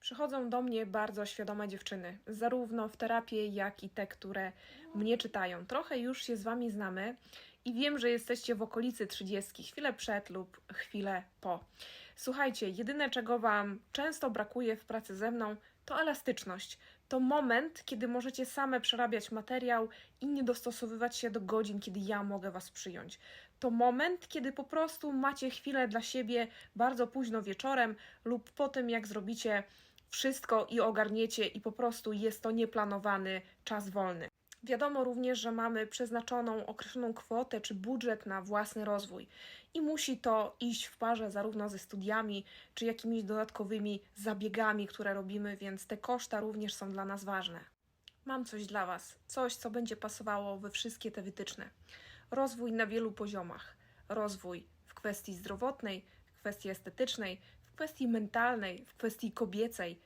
Przychodzą do mnie bardzo świadome dziewczyny, zarówno w terapii, jak i te, które mnie czytają. Trochę już się z Wami znamy i wiem, że jesteście w okolicy 30, chwilę przed lub chwilę po. Słuchajcie, jedyne czego Wam często brakuje w pracy ze mną, to elastyczność. To moment, kiedy możecie same przerabiać materiał i nie dostosowywać się do godzin, kiedy ja mogę Was przyjąć. To moment, kiedy po prostu macie chwilę dla siebie bardzo późno wieczorem lub po tym, jak zrobicie wszystko i ogarniecie, i po prostu jest to nieplanowany czas wolny. Wiadomo również, że mamy przeznaczoną określoną kwotę czy budżet na własny rozwój i musi to iść w parze zarówno ze studiami, czy jakimiś dodatkowymi zabiegami, które robimy, więc te koszta również są dla nas ważne. Mam coś dla Was, coś, co będzie pasowało we wszystkie te wytyczne. Rozwój na wielu poziomach. Rozwój w kwestii zdrowotnej, w kwestii estetycznej, w kwestii mentalnej, w kwestii kobiecej.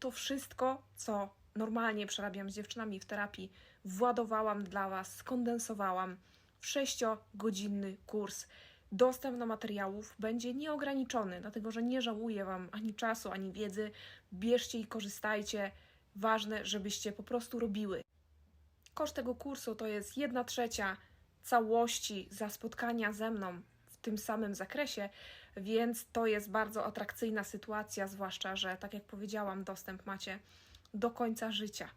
To wszystko, co normalnie przerabiam z dziewczynami w terapii, władowałam dla Was, skondensowałam w sześciogodzinny kurs. Dostęp do materiałów będzie nieograniczony, dlatego że nie żałuję Wam ani czasu, ani wiedzy. Bierzcie i korzystajcie. Ważne, żebyście po prostu robiły. Koszt tego kursu to jest 1 trzecia całości za spotkania ze mną w tym samym zakresie, więc to jest bardzo atrakcyjna sytuacja, zwłaszcza, że tak jak powiedziałam, dostęp macie do końca życia.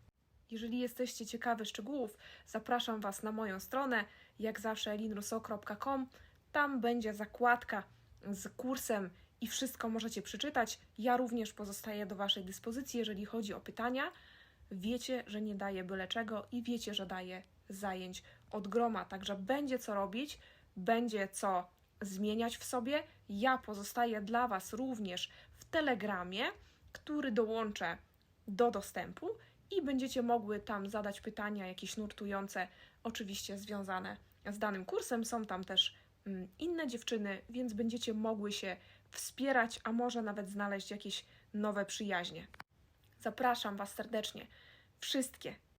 Jeżeli jesteście ciekawi szczegółów, zapraszam Was na moją stronę, jak zawsze elinruso.com. Tam będzie zakładka z kursem i wszystko możecie przeczytać. Ja również pozostaję do Waszej dyspozycji, jeżeli chodzi o pytania. Wiecie, że nie daję byle czego i wiecie, że daję zajęć od groma, także będzie co robić, będzie co zmieniać w sobie. Ja pozostaję dla Was również w Telegramie, który dołączę do dostępu i będziecie mogły tam zadać pytania jakieś nurtujące, oczywiście związane z danym kursem. Są tam też mm, inne dziewczyny, więc będziecie mogły się wspierać, a może nawet znaleźć jakieś nowe przyjaźnie. Zapraszam Was serdecznie, wszystkie